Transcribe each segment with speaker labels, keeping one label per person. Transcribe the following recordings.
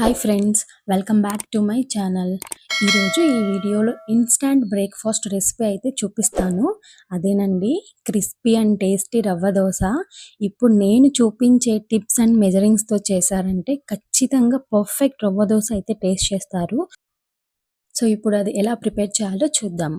Speaker 1: Hi friends welcome back to my channel ఈరోజు ఈ వీడియోలో ఇన్స్టాంట్ బ్రేక్ఫాస్ట్ రెసిపీ అయితే చూపిస్తాను. అదేనండి crispy and tasty rava dosa. ఇప్పుడు నేను చూపించే టిప్స్ అండ్ మెజరింగ్స్తో చేశారంటే ఖచ్చితంగా పర్ఫెక్ట్ రవ్వ దోశ అయితే టేస్ట్ చేస్తారు. సో ఇప్పుడు అది ఎలా ప్రిపేర్ చేయాలో చూద్దాం.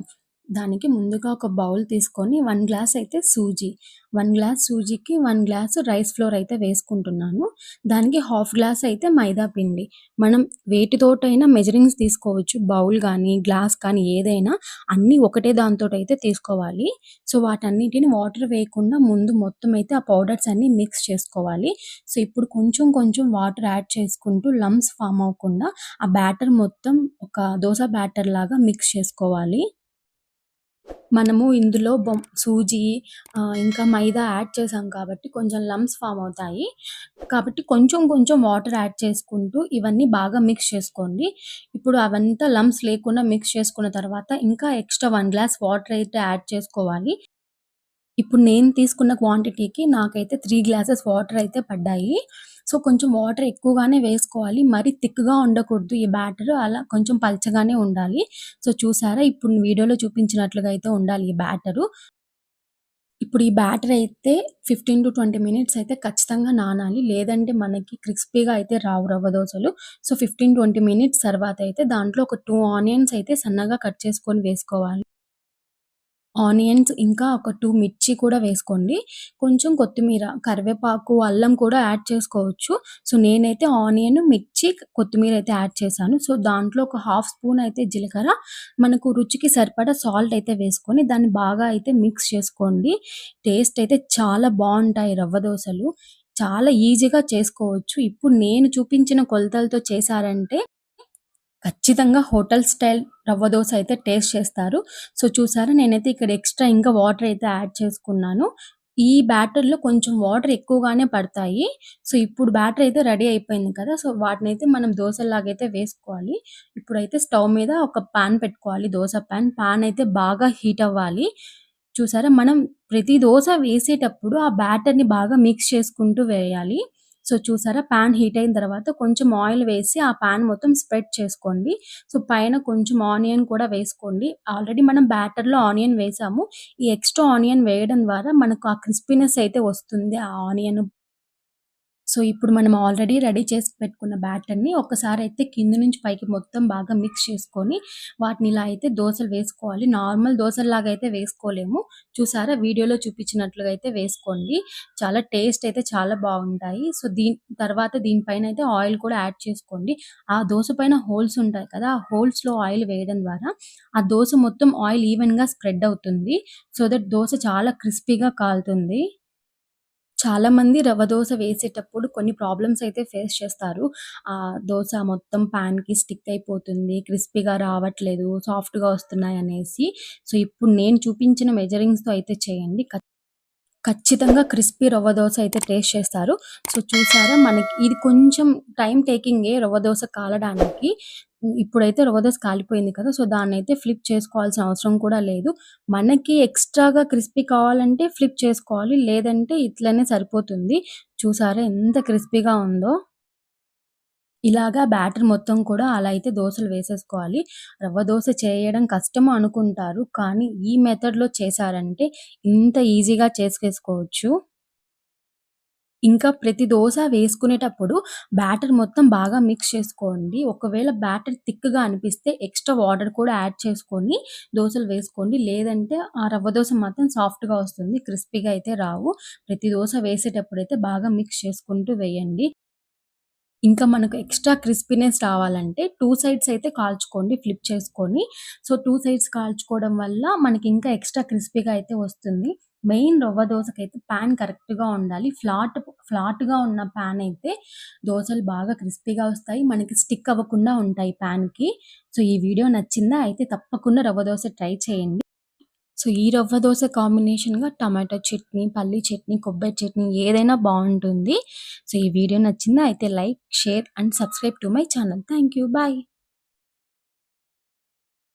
Speaker 1: దానికి ముందుగా ఒక బౌల్ తీసుకొని వన్ గ్లాస్ అయితే సూజీ. వన్ గ్లాస్ సూజీకి వన్ గ్లాస్ రైస్ ఫ్లోర్ అయితే వేసుకుంటున్నాను. దానికి హాఫ్ గ్లాస్ అయితే మైదా పిండి. మనం వేటితోటైనా మెజరింగ్స్ తీసుకోవచ్చు. బౌల్ కానీ గ్లాస్ కానీ ఏదైనా అన్నీ ఒకటే దాంతో అయితే తీసుకోవాలి. సో వాటన్నిటిని వాటర్ వేయకుండా ముందు మొత్తం అయితే ఆ పౌడర్స్ అన్నీ మిక్స్ చేసుకోవాలి. సో ఇప్పుడు కొంచెం కొంచెం వాటర్ యాడ్ చేసుకుంటూ లమ్స్ ఫామ్ అవ్వకుండా ఆ బ్యాటర్ మొత్తం ఒక దోశ బ్యాటర్ లాగా మిక్స్ చేసుకోవాలి. మనము ఇందులో బొమ్ సూజీ ఇంకా మైదా యాడ్ చేసాం కాబట్టి కొంచెం లమ్స్ ఫామ్ అవుతాయి. కాబట్టి కొంచెం కొంచెం వాటర్ యాడ్ చేసుకుంటూ ఇవన్నీ బాగా మిక్స్ చేసుకోండి. ఇప్పుడు అవంతా లమ్స్ లేకుండా మిక్స్ చేసుకున్న తర్వాత ఇంకా ఎక్స్ట్రా వన్ గ్లాస్ వాటర్ అయితే యాడ్ చేసుకోవాలి. ఇప్పుడు నేను తీసుకున్న క్వాంటిటీకి నాకైతే త్రీ గ్లాసెస్ వాటర్ అయితే పడ్డాయి. సో కొంచెం వాటర్ ఎక్కువగానే వేసుకోవాలి. మరి థిక్గా ఉండకూడదు ఈ బ్యాటర్. అలా కొంచెం పల్చగానే ఉండాలి. సో చూసారా? ఇప్పుడు వీడియోలో చూపించినట్లుగా అయితే ఉండాలి ఈ బ్యాటరు. ఇప్పుడు ఈ బ్యాటర్ అయితే ఫిఫ్టీన్ టు ట్వంటీ మినిట్స్ అయితే ఖచ్చితంగా నానాలి. లేదంటే మనకి క్రిస్పీగా అయితే రావు రవ్వ దోశలు. సో ఫిఫ్టీన్ ట్వంటీ మినిట్స్ తర్వాత అయితే దాంట్లో ఒక టూ ఆనియన్స్ అయితే సన్నగా కట్ చేసుకొని వేసుకోవాలి. ఆనియన్స్ ఇంకా ఒక టూ మిర్చి కూడా వేసుకోండి. కొంచెం కొత్తిమీర కరివేపాకు అల్లం కూడా యాడ్ చేసుకోవచ్చు. సో నేనైతే ఆనియన్ మిర్చి కొత్తిమీర అయితే యాడ్ చేశాను. సో దాంట్లో ఒక హాఫ్ స్పూన్ అయితే జీలకర్ర. మనకు రుచికి సరిపడా సాల్ట్ అయితే వేసుకొని దాన్ని బాగా అయితే మిక్స్ చేసుకోండి. టేస్ట్ అయితే చాలా బాగుంటాయి రవ్వ దోశలు. చాలా ఈజీగా చేసుకోవచ్చు. ఇప్పుడు నేను చూపించిన కొలతలతో చేశారంటే ఖచ్చితంగా హోటల్ స్టైల్ రవ్వ దోశ అయితే టేస్ట్ చేస్తారు. సో చూసారా? నేనైతే ఇక్కడ ఎక్స్ట్రా ఇంకా వాటర్ అయితే యాడ్ చేసుకున్నాను. ఈ బ్యాటర్లో కొంచెం వాటర్ ఎక్కువగానే పడతాయి. సో ఇప్పుడు బ్యాటర్ అయితే రెడీ అయిపోయింది కదా! సో వాటిని అయితే మనం దోశలాగైతే వేసుకోవాలి. ఇప్పుడైతే స్టవ్ మీద ఒక పాన్ పెట్టుకోవాలి. దోశ పాన్. పాన్ అయితే బాగా హీట్ అవ్వాలి. చూసారా? మనం ప్రతి దోశ వేసేటప్పుడు ఆ బ్యాటర్ని బాగా మిక్స్ చేసుకుంటూ వేయాలి. సో చూసారా పాన్ హీట్ అయిన తర్వాత కొంచెం ఆయిల్ వేసి ఆ పాన్ మొత్తం స్ప్రెడ్ చేసుకోండి. సో పైన కొంచెం ఆనియన్ కూడా వేసుకోండి. ఆల్రెడీ మనం బ్యాటర్లో ఆనియన్ వేసాము. ఈ ఎక్స్ట్రా ఆనియన్ వేయడం ద్వారా మనకు ఆ క్రిస్పీనెస్ అయితే వస్తుంది. ఆ ఆనియన్ సో ఇప్పుడు మనం ఆల్రెడీ రెడీ చేసి పెట్టుకున్న బ్యాటర్ని ఒకసారి అయితే కింద నుంచి పైకి మొత్తం బాగా మిక్స్ చేసుకొని వాటిని ఇలా అయితే దోశలు వేసుకోవాలి. నార్మల్ దోశల్లాగా అయితే వేసుకోలేము. చూసారా? వీడియోలో చూపించినట్లుగా అయితే వేసుకోండి. చాలా టేస్ట్ అయితే చాలా బాగుంటాయి. సో దీని తర్వాత దీనిపైన అయితే ఆయిల్ కూడా యాడ్ చేసుకోండి. ఆ దోశ పైన హోల్స్ ఉంటాయి కదా? ఆ హోల్స్లో ఆయిల్ వేయడం ద్వారా ఆ దోశ మొత్తం ఆయిల్ ఈవెన్గా స్ప్రెడ్ అవుతుంది. సో దట్ దోశ చాలా క్రిస్పీగా కాలుతుంది. చాలా మంది రవ్వ దోశ వేసేటప్పుడు కొన్ని ప్రాబ్లమ్స్ అయితే ఫేస్ చేస్తారు. ఆ దోశ మొత్తం కి స్టిక్ అయిపోతుంది క్రిస్పీగా రావట్లేదు సాఫ్ట్గా వస్తున్నాయి అనేసి. సో ఇప్పుడు నేను చూపించిన మెజరింగ్స్తో అయితే చేయండి. ఖచ్చితంగా క్రిస్పీ రవ్వ దోశ అయితే టేస్ట్ చేస్తారు. సో చూసారా? మనకి ఇది కొంచెం టైం టేకింగే రవ్వ దోశ కాలడానికి. ఇప్పుడైతే రవ్వ దోశ కాలిపోయింది కదా సో దాన్ని అయితే ఫ్లిప్ చేసుకోవాల్సిన అవసరం కూడా లేదు. మనకి ఎక్స్ట్రాగా క్రిస్పీ కావాలంటే ఫ్లిప్ చేసుకోవాలి లేదంటే ఇట్లనే సరిపోతుంది. చూసారా ఎంత క్రిస్పీగా ఉందో? ఇలాగా బ్యాటర్ మొత్తం కూడా అలా అయితే దోశలు వేసేసుకోవాలి. రవ్వ దోశ చేయడం కష్టం అనుకుంటారు కానీ ఈ మెథడ్లో చేశారంటే ఇంత ఈజీగా చేసేసుకోవచ్చు. ఇంకా ప్రతి దోశ వేసుకునేటప్పుడు బ్యాటర్ మొత్తం బాగా మిక్స్ చేసుకోండి. ఒకవేళ బ్యాటర్ థిక్గా అనిపిస్తే ఎక్స్ట్రా వాటర్ కూడా యాడ్ చేసుకొని దోశలు వేసుకోండి. లేదంటే ఆ రవ్వ దోశ మాత్రం సాఫ్ట్గా వస్తుంది క్రిస్పీగా అయితే రావు. ప్రతి దోశ వేసేటప్పుడు అయితే బాగా మిక్స్ చేసుకుంటూ వేయండి. ఇంకా మనకు ఎక్స్ట్రా క్రిస్పీనెస్ రావాలంటే టూ సైడ్స్ అయితే కాల్చుకోండి ఫ్లిప్ చేసుకొని. సో టూ సైడ్స్ కాల్చుకోవడం వల్ల మనకి ఇంకా ఎక్స్ట్రా క్రిస్పీగా అయితే వస్తుంది. మెయిన్ రవ్వ దోశకైతే ప్యాన్ కరెక్ట్గా ఉండాలి. ఫ్లాట్ ఫ్లాట్గా ఉన్న ప్యాన్ అయితే దోశలు బాగా క్రిస్పీగా వస్తాయి. మనకి స్టిక్ అవ్వకుండా ఉంటాయి ప్యాన్కి సో ఈ వీడియో నచ్చిందా? అయితే తప్పకుండా రవ్వ దోశ ట్రై చేయండి. సో ఈ రవ్వ దోశ కాంబినేషన్గా టమాటో చట్నీ పల్లి చట్నీ కొబ్బరి చట్నీ ఏదైనా బాగుంటుంది. సో ఈ వీడియో నచ్చిందా అయితే like share and subscribe to my channel. Thank you bye.